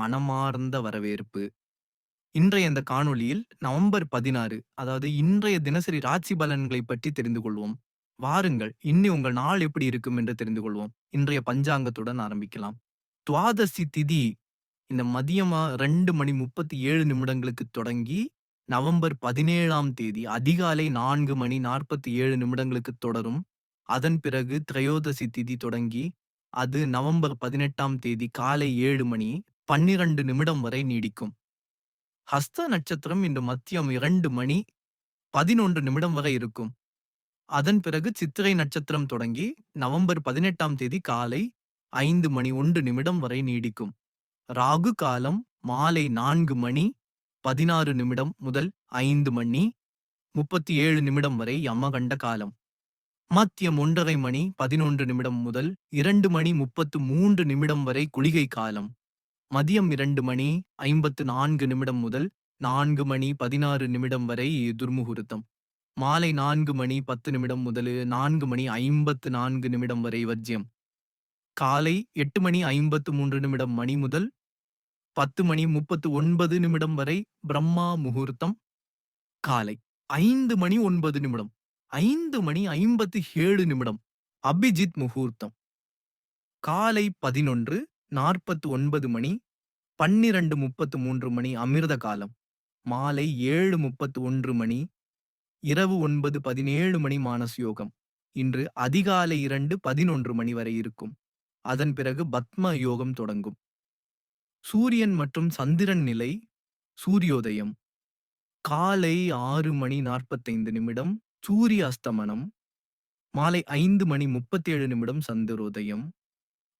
மனமார்ந்த வரவேற்பு. இன்றைய இந்த காணொளியில் நவம்பர் 16 அதாவது இன்றைய தினசரி ராசி பலன்களை பற்றி தெரிந்து கொள்வோம். வாருங்கள் இன்னி உங்கள் நாள் எப்படி இருக்கும் என்று தெரிந்து கொள்வோம். இன்றைய பஞ்சாங்கத்துடன் ஆரம்பிக்கலாம். துவாதசி திதி இந்த மதியமா ரெண்டு மணி 37 நிமிடங்களுக்கு தொடங்கி நவம்பர் 17ஆம் தேதி அதிகாலை நான்கு மணி 47 நிமிடங்களுக்கு தொடரும். அதன் பிறகு திரையோதசி திதி தொடங்கி அது நவம்பர் 18ஆம் தேதி காலை ஏழு மணி 12 நிமிடம் வரை நீடிக்கும். ஹஸ்த நட்சத்திரம் இன்று மத்தியம் இரண்டு மணி 11 நிமிடம் வரை இருக்கும். அதன் பிறகு சித்திரை நட்சத்திரம் தொடங்கி நவம்பர் 18ஆம் தேதி காலை ஐந்து மணி ஒன்று நிமிடம் வரை நீடிக்கும். ராகு காலம் மாலை நான்கு மணி 16 நிமிடம் முதல் ஐந்து மணி 37 நிமிடம் வரை யமகண்ட காலம். மத்தியம் ஒன்றரை மணி 11 நிமிடம் முதல் இரண்டு மணி 33 நிமிடம் வரை குளிகை காலம். மதியம் இரண்டு மணி ஐம்பத்து நான்கு நிமிடம் முதல் நான்கு மணி பதினாறு நிமிடம் வரை துர்முகூர்த்தம் மாலை நான்கு மணி பத்து நிமிடம் முதல் நான்கு மணி ஐம்பத்து நான்கு நிமிடம் வரை வர்ஜியம். காலை எட்டு மணி ஐம்பத்து மூன்று நிமிடம் மணி முதல் பத்து மணி முப்பத்து ஒன்பது நிமிடம் வரை பிரம்மா முகூர்த்தம். காலை ஐந்து மணி ஒன்பது நிமிடம் ஐந்து மணி ஐம்பத்து ஏழு நிமிடம் அபிஜித் முகூர்த்தம். காலை பதினொன்று நாற்பத்து ஒன்பது மணி பன்னிரண்டு முப்பத்து மூன்று மணி அமிர்த காலம் மாலை ஏழு முப்பத்து ஒன்று மணி இரவு ஒன்பது பதினேழு மணி மானஸ் யோகம் இன்று அதிகாலை இரண்டு பதினொன்று மணி வரை இருக்கும். அதன் பிறகு பத்ம யோகம் தொடங்கும். சூரியன் மற்றும் சந்திரன் நிலை சூரியோதயம். காலை ஆறு மணி நாற்பத்தைந்து நிமிடம் சூரிய அஸ்தமனம். மாலை ஐந்து மணி முப்பத்தேழு நிமிடம் சந்திரோதயம்.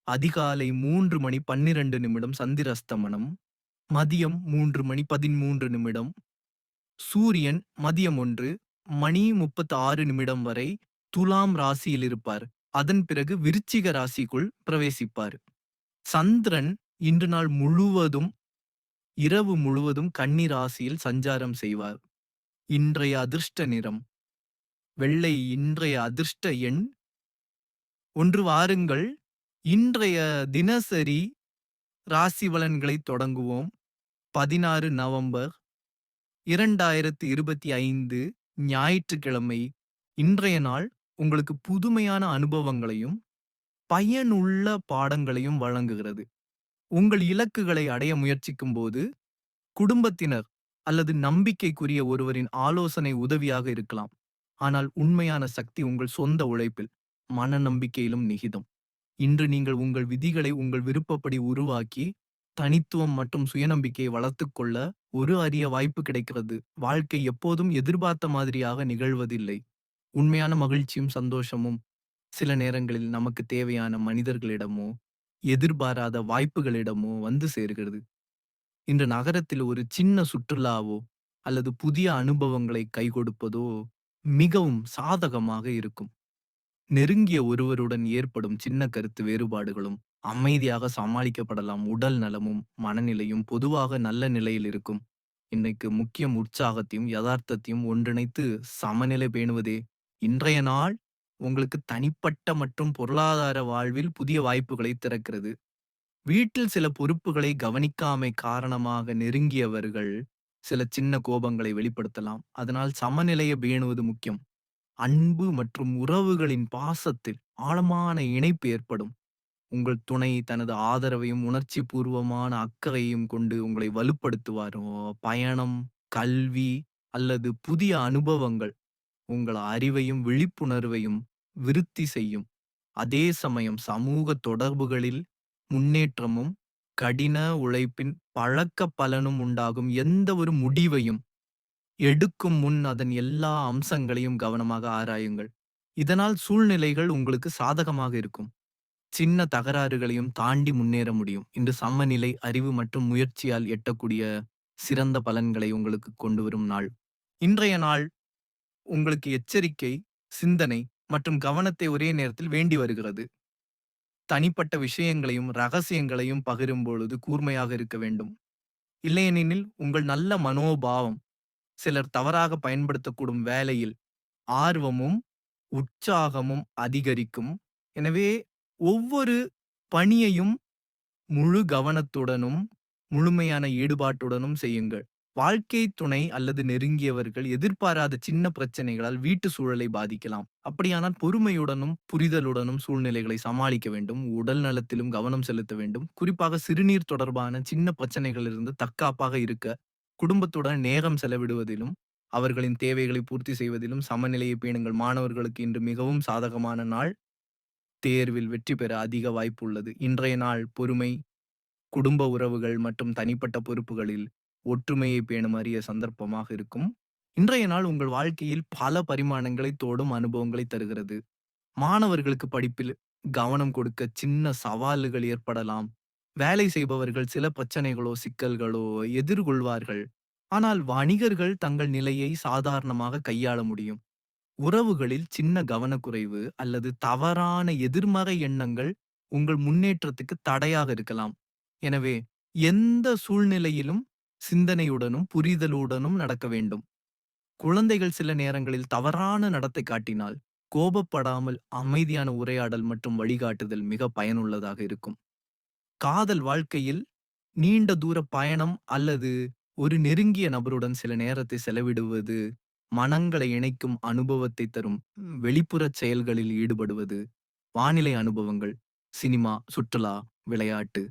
அதிகாலை மூன்று மணி 12 நிமிடம் சந்திரஸ்தமனம் மதியம் மூன்று மணி 13 நிமிடம். சூரியன் மதியம் ஒன்று மணி 36 நிமிடம் வரை துலாம் ராசியில் இருப்பார். அதன் பிறகு விருச்சிக ராசிக்குள் பிரவேசிப்பார். சந்திரன் இன்று நாள் முழுவதும் இரவு முழுவதும் கன்னி ராசியில் சஞ்சாரம் செய்வார். இன்றைய அதிர்ஷ்ட நிறம் வெள்ளை இன்றைய அதிர்ஷ்ட எண் ஒன்று வாருங்கள் இன்றைய தினசரி ராசி பலன்களை தொடங்குவோம். 16 நவம்பர் 2025 ஞாயிற்றுக்கிழமை இன்றைய நாள் உங்களுக்கு புதுமையான அனுபவங்களையும் பயனுள்ள பாடங்களையும் வழங்குகிறது. உங்கள் இலக்குகளை அடைய முயற்சிக்கும் போது குடும்பத்தினர் அல்லது நம்பிக்கைக்குரிய ஒருவரின் ஆலோசனை உதவியாக இருக்கலாம். ஆனால் உண்மையான சக்தி உங்கள் சொந்த உழைப்பில் மன நம்பிக்கையிலும் நிகிதம். இன்று நீங்கள் உங்கள் விதிகளை உங்கள் விருப்பப்படி உருவாக்கி தனித்துவம் மற்றும் சுயநம்பிக்கையை வளர்த்துக் கொள்ள ஒரு அரிய வாய்ப்பு கிடைக்கிறது. வாழ்க்கை எப்போதும் எதிர்பார்த்த மாதிரியாக நிகழ்வதில்லை. உண்மையான மகிழ்ச்சியும் சந்தோஷமும் சில நேரங்களில் நமக்கு தேவையான மனிதர்களிடமோ எதிர்பாராத வாய்ப்புகளிடமோ வந்து சேர்கிறது. இன்று நகரத்தில் ஒரு சின்ன சுற்றுலாவோ அல்லது புதிய அனுபவங்களை கைகொடுப்பதோ மிகவும் சாதகமாக இருக்கும். நெருங்கிய ஒருவருடன் ஏற்படும் சின்ன கருத்து வேறுபாடுகளும் அமைதியாக சமாளிக்கப்படலாம். உடல் நலமும் மனநிலையும் பொதுவாக நல்ல நிலையில் இருக்கும். இன்னைக்கு முக்கியம் உற்சாகத்தையும் யதார்த்தத்தையும் ஒன்றிணைத்து சமநிலை பேணுவதே. இன்றைய நாள் உங்களுக்கு தனிப்பட்ட மற்றும் பொருளாதார வாழ்வில் புதிய வாய்ப்புகளை திறக்கிறது. வீட்டில் சில பொறுப்புகளை கவனிக்காமை காரணமாக நெருங்கியவர்கள் சில சின்ன கோபங்களை வெளிப்படுத்தலாம். அதனால் சமநிலையை பேணுவது முக்கியம். அன்பு மற்றும் உறவுகளின் பாசத்தில் ஆழமான இணைப்பு ஏற்படும். உங்கள் துணை தனது ஆதரவையும் உணர்ச்சி பூர்வமான அக்கறையும் கொண்டு உங்களை வலுப்படுத்துவார். பயணம், கல்வி அல்லது புதிய அனுபவங்கள் உங்கள் அறிவையும் விழிப்புணர்வையும் விருத்தி செய்யும். அதே சமயம் சமூக தொடர்புகளில் முன்னேற்றமும் கடின உழைப்பின் பழக்க பலனும் உண்டாகும். எந்த ஒரு முடிவையும் எடுக்கும் முன் அதன் எல்லா அம்சங்களையும் கவனமாக ஆராயுங்கள். இதனால் சூழ்நிலைகள் உங்களுக்கு சாதகமாக இருக்கும். சின்ன தகராறுகளையும் தாண்டி முன்னேற முடியும். இன்று சமநிலை அறிவு மற்றும் முயற்சியால் எட்டக்கூடிய சிறந்த பலன்களை உங்களுக்கு கொண்டு வரும் நாள். இன்றைய நாள் உங்களுக்கு எச்சரிக்கை, சிந்தனை மற்றும் கவனத்தை ஒரே நேரத்தில் வேண்டி வருகிறது. தனிப்பட்ட விஷயங்களையும் ரகசியங்களையும் பகிரும் பொழுது கூர்மையாக இருக்க வேண்டும். இல்லையெனில் உங்கள் நல்ல மனோபாவம் சிலர் தவறாக பயன்படுத்தக்கூடும் வேலையில் ஆர்வமும் உற்சாகமும் அதிகரிக்கும். எனவே ஒவ்வொரு பணியையும் முழு கவனத்துடனும் முழுமையான ஈடுபாட்டுடனும் செய்யுங்கள். வாழ்க்கை துணை அல்லது நெருங்கியவர்கள் எதிர்பாராத சின்ன பிரச்சனைகளால் வீட்டு சூழலை பாதிக்கலாம். அப்படியானால் பொறுமையுடனும், புரிதலுடனும் சூழ்நிலைகளை சமாளிக்க வேண்டும். உடல் நலத்திலும் கவனம் செலுத்த வேண்டும். குறிப்பாக சிறுநீர் தொடர்பான சின்ன பிரச்சனைகளிலிருந்து தற்காப்பாக இருக்க, குடும்பத்துடன் நேரம் செலவிடுவதிலும், அவர்களின் தேவைகளை பூர்த்தி செய்வதிலும் சமநிலையை பேணுங்கள். மாணவர்களுக்கு இன்று மிகவும் சாதகமான நாள். தேர்வில் வெற்றி பெற அதிக வாய்ப்பு உள்ளது. இன்றைய நாள் பொறுமை, குடும்ப உறவுகள் மற்றும் தனிப்பட்ட பொறுப்புகளில் ஒற்றுமையை பேணும் அரிய சந்தர்ப்பமாக இருக்கும். இன்றைய நாள் உங்கள் வாழ்க்கையில் பல பரிமாணங்களை தோடும் அனுபவங்களை தருகிறது. மாணவர்களுக்கு படிப்பில் கவனம் கொடுக்க சின்ன சவால்கள் ஏற்படலாம். வேலை செய்பவர்கள் சில பிரச்சனைகளோ, சிக்கல்களோ எதிர்கொள்வார்கள். ஆனால் வணிகர்கள் தங்கள் நிலையை சாதாரணமாக கையாள முடியும். உறவுகளில் சின்ன கவனக்குறைவு அல்லது தவறான எதிர்மறை எண்ணங்கள் உங்கள் முன்னேற்றத்துக்கு தடையாக இருக்கலாம். எனவே எந்த சூழ்நிலையிலும் சிந்தனையுடனும், புரிதலுடனும் நடக்க வேண்டும். குழந்தைகள் சில நேரங்களில் தவறான நடத்தை காட்டினால், கோபப்படாமல் அமைதியான உரையாடல் மற்றும் வழிகாட்டுதல் மிக பயனுள்ளதாக இருக்கும். காதல் வாழ்க்கையில் நீண்ட தூர பயணம் அல்லது ஒரு நெருங்கிய நபருடன் சில நேரத்தை செலவிடுவது, மனங்களை இணைக்கும் அனுபவத்தை தரும் வெளிப்புறச் செயல்களில் ஈடுபடுவது, வானிலை அனுபவங்கள், சினிமா, சுற்றுலா, விளையாட்டு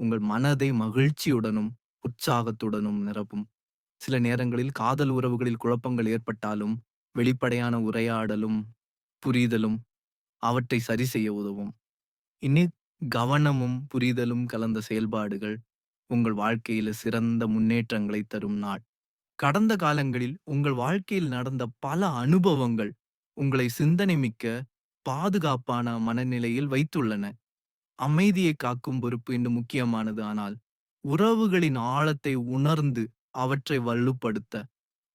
உங்கள் மனதை மகிழ்ச்சியுடனும், உற்சாகத்துடனும் நிரப்பும். சில நேரங்களில் காதல் உறவுகளில் குழப்பங்கள் ஏற்பட்டாலும், வெளிப்படையான உரையாடலும், புரிதலும் அவற்றை சரி செய்ய உதவும். இனி கவனமும், புரிதலும் கலந்த செயல்பாடுகள் உங்கள் வாழ்க்கையில சிறந்த முன்னேற்றங்களை தரும் நாள். கடந்த காலங்களில் உங்கள் வாழ்க்கையில் நடந்த பல அனுபவங்கள் உங்களை சிந்தனை மிக்க, பாதுகாப்பான மனநிலையில் வைத்துள்ளன. அமைதியை காக்கும் பொறுப்பு இன்னும் முக்கியமானது. ஆனால் உறவுகளின் ஆழத்தை உணர்ந்து அவற்றை வலுப்படுத்த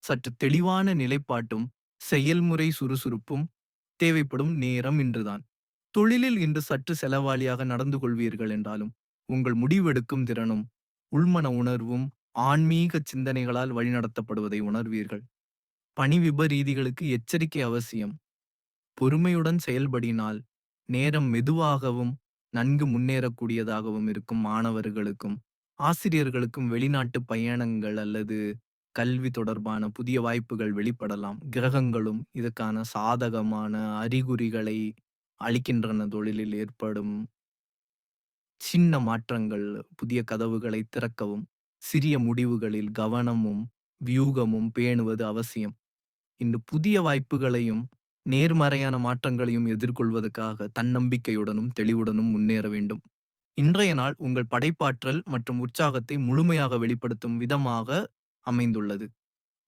சற்று தெளிவான நிலைப்பாட்டும், செயல்முறை சுறுசுறுப்பும் தேவைப்படும் நேரம் இன்றுதான். தொழிலில் இன்று சற்று செலவாளியாக நடந்து கொள்வீர்கள் என்றாலும், உங்கள் முடிவெடுக்கும் திறனும், உள்மன உணர்வும், ஆன்மீக சிந்தனைகளால் வழிநடத்தப்படுவதை உணர்வீர்கள். பணி விபரீதிகளுக்கு எச்சரிக்கை அவசியம். பொறுமையுடன் செயல்படினால், நேரம் மெதுவாகவும், நன்கு முன்னேறக்கூடியதாகவும் இருக்கும் மாணவர்களுக்கும், ஆசிரியர்களுக்கும் வெளிநாட்டு பயணங்கள் அல்லது கல்வி தொடர்பான புதிய வாய்ப்புகள் வெளிப்படலாம். கிரகங்களும் இதற்கான சாதகமான அறிகுறிகளை அளிக்கின்றன. தொழிலில் ஏற்படும் சின்ன மாற்றங்கள் புதிய கதவுகளை திறக்கவும், சிறிய முடிவுகளில் கவனமும், வியூகமும் பேணுவது அவசியம். இன்று புதிய வாய்ப்புகளையும், நேர்மறையான மாற்றங்களையும் எதிர்கொள்வதற்காக தன்னம்பிக்கையுடனும், தெளிவுடனும் முன்னேற வேண்டும். இன்றைய நாள் உங்கள் படைப்பாற்றல் மற்றும் உற்சாகத்தை முழுமையாக வெளிப்படுத்தும் விதமாக அமைந்துள்ளது.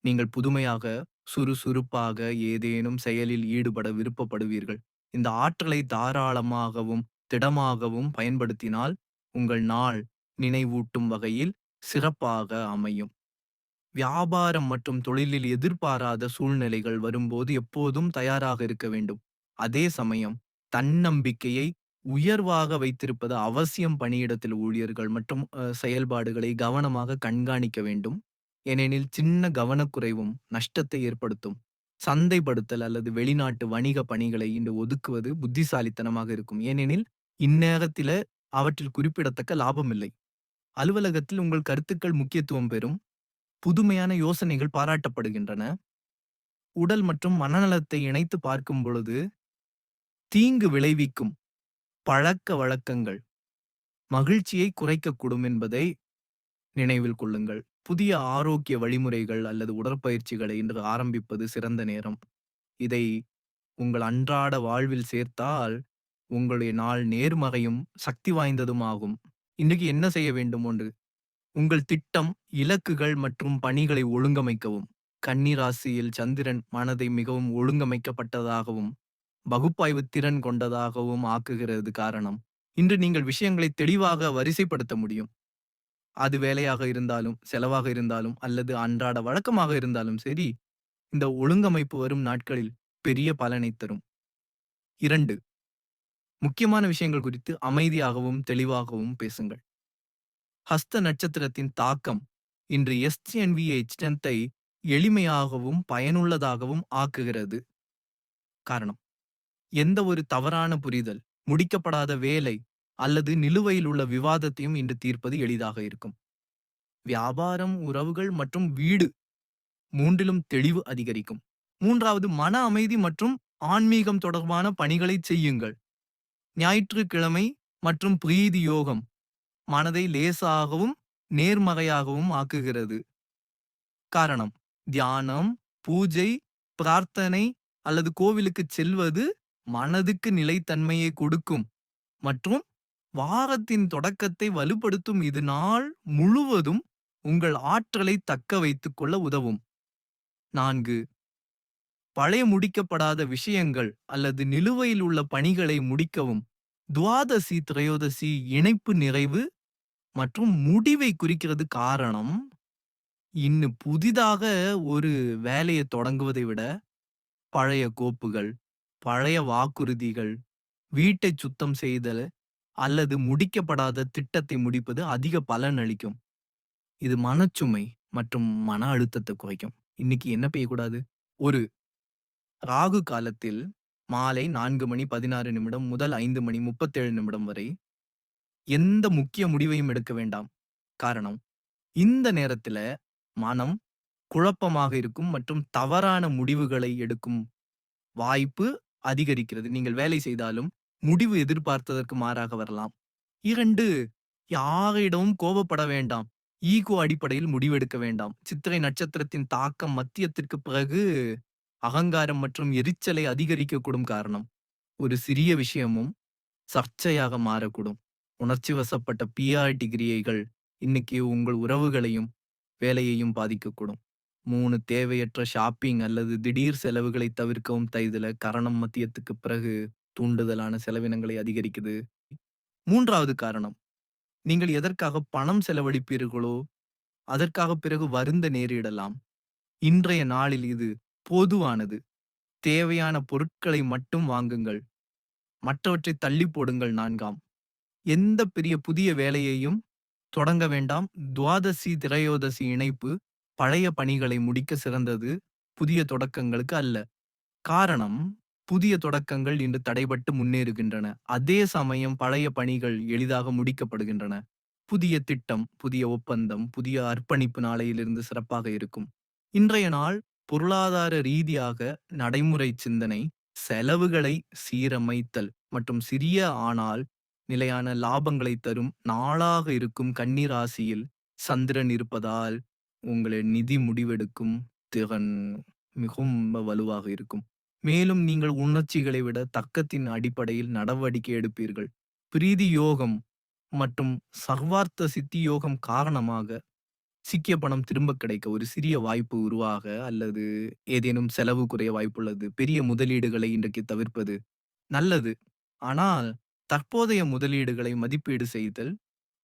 நீங்கள் புதுமையாக, சுறுசுறுப்பாக ஏதேனும் செயலில் ஈடுபட விருப்பப்படுவீர்கள். இந்த ஆற்றலை தாராளமாகவும், திடமாகவும் பயன்படுத்தினால், உங்கள் நாள் நினைவூட்டும் வகையில் சிறப்பாக அமையும். வியாபாரம் மற்றும் தொழிலில் எதிர்பாராத சூழ்நிலைகள் வரும்போது எப்போதும் தயாராக இருக்க வேண்டும். அதே சமயம் தன்னம்பிக்கையை உயர்வாக வைத்திருப்பது அவசியம். பணியிடத்தில் ஊழியர்கள் மற்றும் செயல்பாடுகளை கவனமாக கண்காணிக்க வேண்டும். ஏனெனில் சின்ன கவனக்குறைவும் நஷ்டத்தை ஏற்படுத்தும். சந்தைப்படுத்தல் அல்லது வெளிநாட்டு வணிக பணிகளை இன்று ஒதுக்குவது புத்திசாலித்தனமாக இருக்கும். ஏனெனில் இந்நேரத்தில அவற்றில் குறிப்பிடத்தக்க லாபம் இல்லை. அலுவலகத்தில் உங்கள் கருத்துக்கள் முக்கியத்துவம் பெறும். புதுமையான யோசனைகள் பாராட்டப்படுகின்றன. உடல் மற்றும் மனநலத்தை இணைத்து பார்க்கும் பொழுது, தீங்கு விளைவிக்கும் பழக்க வழக்கங்கள் மகிழ்ச்சியை குறைக்கக்கூடும் என்பதை நினைவில் கொள்ளுங்கள். புதிய ஆரோக்கிய வழிமுறைகள் அல்லது உடற்பயிற்சிகளை இன்று ஆரம்பிப்பது சிறந்த நேரம். இதை உங்கள் அன்றாட வாழ்வில் சேர்த்தால், உங்களுடைய நாள் நேர்மறையும், சக்தி வாய்ந்ததும் ஆகும். இன்றைக்கு என்ன செய்ய வேண்டும்? 1 உங்கள் திட்டம், இலக்குகள் மற்றும் பணிகளை ஒழுங்கமைக்கவும். கன்னி ராசியில் சந்திரன் மனதை மிகவும் ஒழுங்கமைக்கப்பட்டதாகவும், பகுப்பாய்வு திறன் கொண்டதாகவும் ஆக்குகிறது காரணம், இன்று நீங்கள் விஷயங்களை தெளிவாக வரிசைப்படுத்த முடியும். அது வேலையாக இருந்தாலும், செலவாக இருந்தாலும் அல்லது அன்றாட வழக்கமாக இருந்தாலும் சரி, இந்த ஒழுங்கமைப்பு வரும் நாட்களில் பெரிய பலனைத் தரும். 2 முக்கியமான விஷயங்கள் குறித்து அமைதியாகவும், தெளிவாகவும் பேசுங்கள். ஹஸ்த நட்சத்திரத்தின் தாக்கம் இன்று எஸ்என்விஎச் ஐ எளிமையாகவும், பயனுள்ளதாகவும் ஆக்குகிறது. காரணம், எந்த ஒரு தவறான புரிதல், முடிக்கப்படாத வேலை அல்லது நிலுவையில் உள்ள விவாதத்தையும் இன்று தீர்ப்பது எளிதாக இருக்கும். வியாபாரம், உறவுகள் மற்றும் வீடு மூன்றிலும் தெளிவு அதிகரிக்கும். மூன்றாவது மன அமைதி மற்றும் ஆன்மீகம் தொடர்பான பணிகளை செய்யுங்கள். ஞாயிற்றுக்கிழமை மற்றும் பிரீதி யோகம் மனதை லேசாகவும் நேர்மறையாகவும் ஆக்குகிறது. காரணம் தியானம், பூஜை, பிரார்த்தனை அல்லது கோவிலுக்குச் செல்வது மனதுக்கு நிலைத்தன்மையை கொடுக்கும் மற்றும் வாரத்தின் தொடக்கத்தை வலுப்படுத்தும் இது நாள் முழுவதும் உங்கள் ஆற்றலை தக்க வைத்துக் கொள்ள உதவும். நான்கு பழைய முடிக்கப்படாத விஷயங்கள் அல்லது நிலுவையில் உள்ள பணிகளை முடிக்கவும் துவாதசி திரையோதசி இணைப்பு நிறைவு மற்றும் முடிவை குறிக்கிறது காரணம் இன்னும் புதிதாக ஒரு வேலையை தொடங்குவதை விட பழைய கோப்புகள் பழைய வாக்குறுதிகள் வீட்டை சுத்தம் செய்தல் அல்லது முடிக்கப்படாத திட்டத்தை முடிப்பது அதிக பலன் அளிக்கும். இது மனச்சுமை மற்றும் மன அழுத்தத்தை குறைக்கும். இன்னைக்கு என்ன பெய்யக்கூடாது? ஒரு ராகு காலத்தில் மாலை நான்கு மணி பதினாறு நிமிடம் முதல் ஐந்து மணி முப்பத்தேழு நிமிடம் வரை எந்த முக்கிய முடிவையும் எடுக்க வேண்டாம். காரணம் இந்த நேரத்துல மனம் குழப்பமாக இருக்கும் மற்றும் தவறான முடிவுகளை எடுக்கும் வாய்ப்பு அதிகரிக்கிறது. நீங்கள் வேலை செய்தாலும் முடிவு எதிர்பார்த்ததற்கு மாறாக வரலாம். இரண்டு யாரிடமும் கோபப்பட வேண்டாம். ஈகோ அடிப்படையில் முடிவெடுக்க வேண்டாம். சித்திரை நட்சத்திரத்தின் தாக்கம் மத்தியத்திற்கு பிறகு அகங்காரம் மற்றும் எரிச்சலை அதிகரிக்கக்கூடும் காரணம். ஒரு சிறிய விஷயமும் சர்ச்சையாக மாறக்கூடும். உணர்ச்சி வசப்பட்ட பிஆர் டிகிரியைகள் இன்னைக்கு உங்கள் உறவுகளையும் வேலையையும் பாதிக்கக்கூடும். மூணு தேவையற்ற ஷாப்பிங் அல்லது திடீர் செலவுகளை தவிர்க்கவும் தைதுல கரணம் மத்தியத்துக்கு பிறகு தூண்டுதலான செலவினங்களை அதிகரிக்குது. மூன்றாவது காரணம். நீங்கள் எதற்காக பணம் செலவழிப்பீர்களோ அதற்காக பிறகு வருந்த நேரிடலாம். இன்றைய நாளில் இது பொதுவானது. தேவையான பொருட்களை மட்டும் வாங்குங்கள். மற்றவற்றை தள்ளி போடுங்கள் நான்காம். எந்த பெரிய புதிய வேலையையும் தொடங்க வேண்டாம். துவாதசி திரையோதசி இணைப்பு பழைய பணிகளை முடிக்க சிறந்தது. புதிய தொடக்கங்களுக்கு அல்ல. காரணம் புதிய தொடக்கங்கள் இன்று தடைபட்டு முன்னேறுகின்றன. அதே சமயம் பழைய பணிகள் எளிதாக முடிக்கப்படுகின்றன. புதிய திட்டம் புதிய ஒப்பந்தம் புதிய அர்ப்பணிப்பு நாளையிலிருந்து சிறப்பாக இருக்கும். இன்றைய நாள் பொருளாதார ரீதியாக நடைமுறை சிந்தனை செலவுகளை சீரமைத்தல் மற்றும் சிறிய ஆனால் நிலையான லாபங்களை தரும் நாளாக இருக்கும் கன்னிராசியில் சந்திரன் இருப்பதால் உங்களை நிதி முடிவெடுக்கும் திறன் மிகவும் வலுவாக இருக்கும். மேலும் நீங்கள் உணர்ச்சிகளை விட தக்கத்தின் அடிப்படையில் நடவடிக்கை எடுப்பீர்கள். பிரீதி யோகம் மற்றும் சர்வார்த்த சித்தி யோகம் காரணமாக சிக்கிய பணம் திரும்ப கிடைக்க ஒரு சிறிய வாய்ப்பு உருவாக அல்லது ஏதேனும் செலவு குறைய வாய்ப்புள்ளது பெரிய முதலீடுகளை இன்றைக்கு தவிர்ப்பது நல்லது. ஆனால் தற்போதைய முதலீடுகளை மதிப்பீடு செய்தல்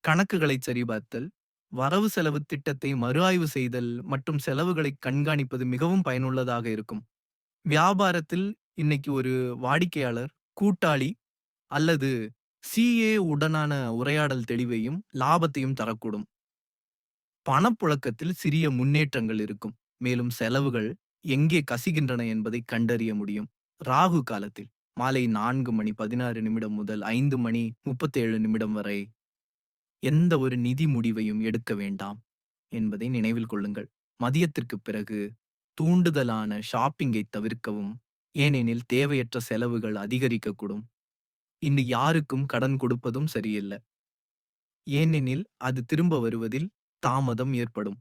கணக்குகளை சரிபார்த்தல் வரவு செலவு திட்டத்தை மறுஆய்வு செய்தல் மற்றும் செலவுகளை கண்காணிப்பது மிகவும் பயனுள்ளதாக இருக்கும். வியாபாரத்தில் இன்னைக்கு ஒரு வாடிக்கையாளர் கூட்டாளி அல்லது சிஏ உடனான உரையாடல் தெளிவையும் லாபத்தையும் தரக்கூடும். பணப்புழக்கத்தில் சிறிய முன்னேற்றங்கள் இருக்கும். மேலும் செலவுகள் எங்கே கசிகின்றன என்பதை கண்டறிய முடியும். ராகு காலத்தில் மாலை நான்கு மணி பதினாறு நிமிடம் முதல் ஐந்து மணி முப்பத்தேழு நிமிடம் வரை எந்த ஒரு நிதி முடிவையும் எடுக்க வேண்டாம் என்பதை நினைவில் கொள்ளுங்கள். மதியத்திற்கு பிறகு தூண்டுதலான ஷாப்பிங்கை தவிர்க்கவும் ஏனெனில் தேவையற்ற செலவுகள் அதிகரிக்கக்கூடும். இன்று யாருக்கும் கடன் கொடுப்பதும் சரியில்லை. ஏனெனில் அது திரும்ப வருவதில் தாமதம் ஏற்படும்.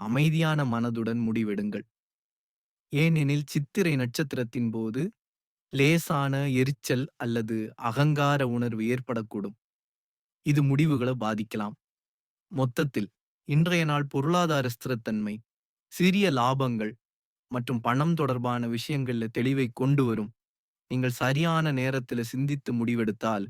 அமைதியான மனதுடன் முடிவெடுங்கள். ஏனெனில் சித்திரை நட்சத்திரத்தின் போது லேசான எரிச்சல் அல்லது அகங்கார உணர்வு ஏற்படக்கூடும். இது முடிவுகளை பாதிக்கலாம். மொத்தத்தில் இன்றைய நாள் பொருளாதார ஸ்திரத்தன்மை சிறிய லாபங்கள் மற்றும் பணம் தொடர்பான விஷயங்கள்ல தெளிவை கொண்டு வரும். நீங்கள் சரியான நேரத்துல சிந்தித்து முடிவெடுத்தால்